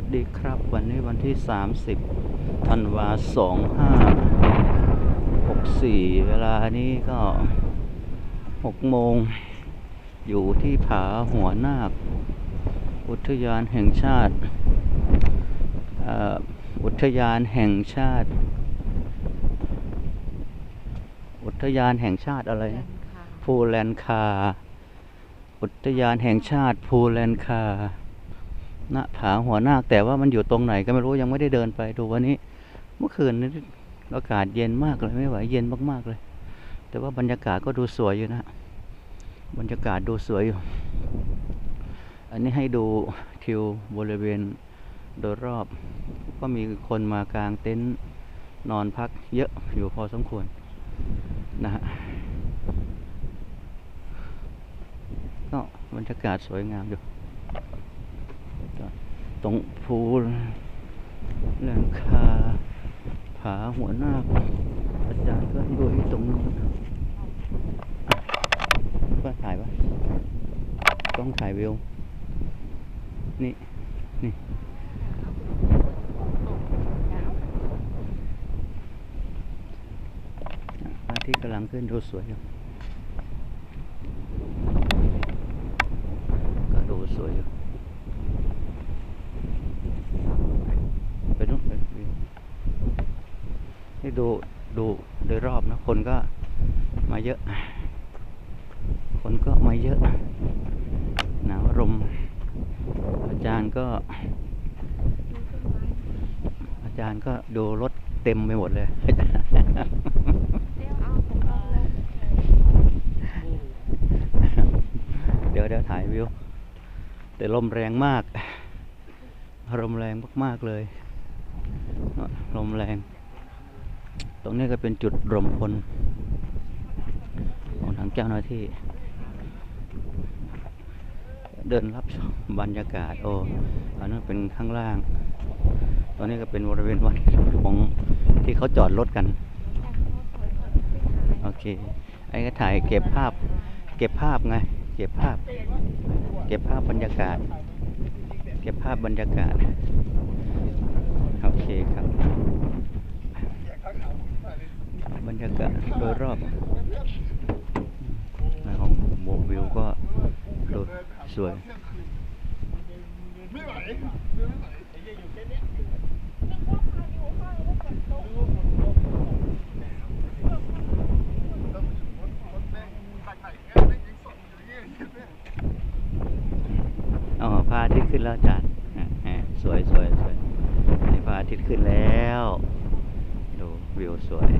วัสดีครับ วันนี้วันที่ 30ธันวา2564เวลานี้ก็6โมง อยู่ที่ผาหัวนาค อุทยานแห่งชาติเอ่ออุทยานแห่งชาติ อุทยานแห่งชาติอะไรนะภูแลนคา อุทยานแห่งชาติภูแลนคา ณผาหัวนาคแต่ว่ามันอยู่ตรงไหนก็ไม่รู้ยังไม่ได้เดินไปดูวันนี้ เมื่อคืนนี้อากาศเย็นมากเลยไม่ไหวเย็นมากๆเลย แต่ว่าบรรยากาศก็ดูสวยอยู่นะบรรยากาศดูสวยอยู่ อันนี้ให้ดูทิวบริเวณโดยรอบ ก็มีคนมากางเต็นท์นอนพักเยอะอยู่พอสมควรนะฮะก็บรรยากาศสวยงามอยู่ ตรงภูแหลงคา ผาหัวหน้า อาจารย์ก็อยู่ที่ตรงนู้นก็ถ่ายปะต้องถ่ายวิว นี่ นี่อาทิตย์กำลังขึ้นดูสวยอยู่ก็ดูสวยอยู่ ไปนู่นไปวิว นี่ดูดูโดยรอบนะคนก็มาเยอะ คนก็มาเยอะหนาวลมอาจารย์ก็ อาจารย์ก็ดูรถเต็มไปหมดเลยเดี๋ยวเดี๋ยวถ่ายวิว แต่ลมแรงมากลมแรงมาก ๆ เลย ลมแรง ตรงนี้ก็เป็นจุดรวมพลของทางเจ้าหน้าที่ เดินรับบรรยากาศโอ้อันนั้นเป็นข้างล่าง ตอนนี้ก็เป็นบริเวณวัดของที่เขาจอดรถกัน โอเค ไอ้ก็ถ่ายเก็บภาพ เก็บภาพไง เก็บภาพ เก็บภาพบรรยากาศ เก็บภาพบรรยากาศ โอเคครับ บรรยากาศโด ยรอบของโมวิวก็ดูสวยอ๋อพระอาทิตย์ขึ้นแล้วจารย์อะสวยสวยสวยนี่พระอาทิตย์ขึ้นแล้ว ดูวิวสวย